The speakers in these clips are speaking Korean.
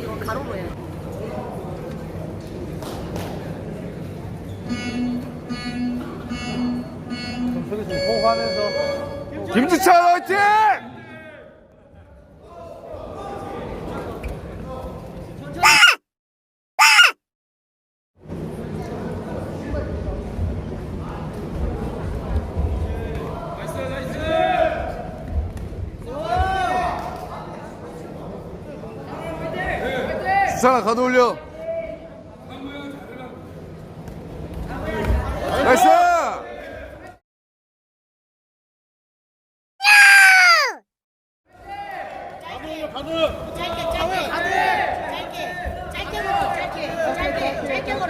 이거 가로로 해. 저기 지금 호흡하면서 김지찬 화이팅! 지찬아 가도 올려 나이스! 짧게 짧게 짧게 짧게 걸어 짧게 짧게 짧게 걸어 짧게 잡지 말고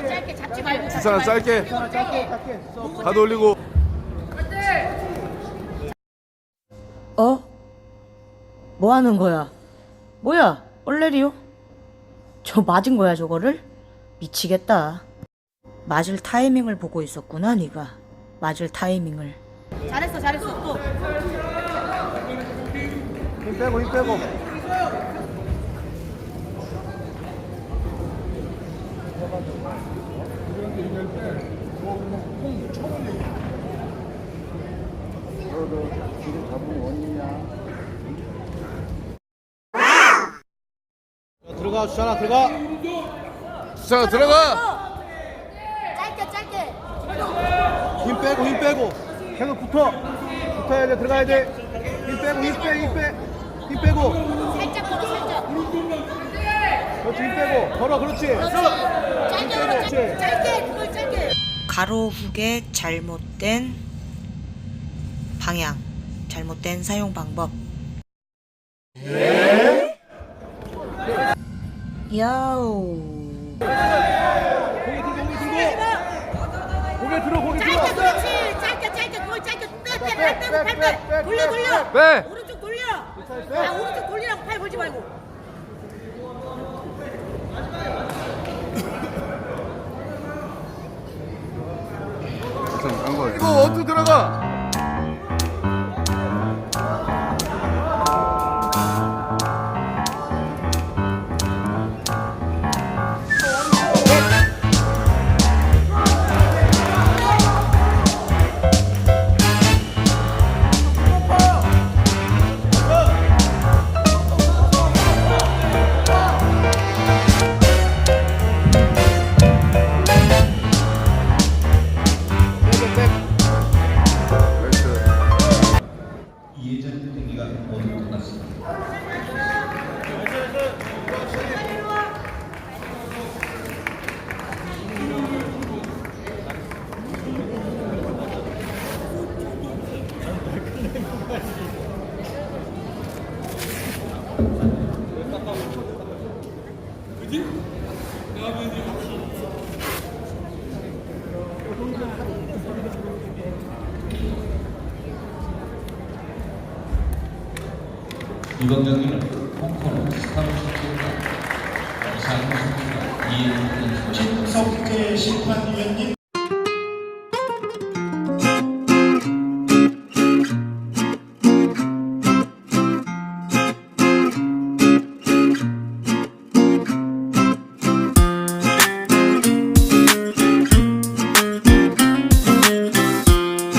잡지 지찬아 말고. 짧게 걸어, 짧게 가도 올리고 어? 뭐 하는 거야? 뭐야? 얼레리요? 저 맞은 거야, 저거를? 미치겠다. 맞을 타이밍을 보고 있었구나, 네가. 맞을 타이밍을. 잘했어 잘했어 또 힘 빼고 힘 빼고 자, 들어가 주찬아 들어가. 지찬아 들어가. 짧게 짧게. 힘 빼고 힘 빼고. 계속 붙어. 붙어야 돼 들어가야 돼힘 빼고 힘 빼 힘 빼 힘 빼고. 살짝 걸어 살짝. 그렇지 힘 빼고. 걸어 그렇지. 짧게 걸어. 짧게. 짧게 그걸 짧게. 가로 후의 잘못된 방향, 잘못된 사용 방법. 야우. 고개 들고 고개 들고 고개 들어. 고개 짧게 들어 그렇지 짧게 짧게 그걸 짧게. 빼빼 팔 빼고 팔빼 돌려 돌려. 빼! 오른쪽 돌려. 빼. 아 오른쪽 돌리라고 팔 걸지 말고. 이거 원투 들어가 이번 경기는 홍콩 스타벅스가 이상훈 선수가 이해전 선수를 석재 심판위원님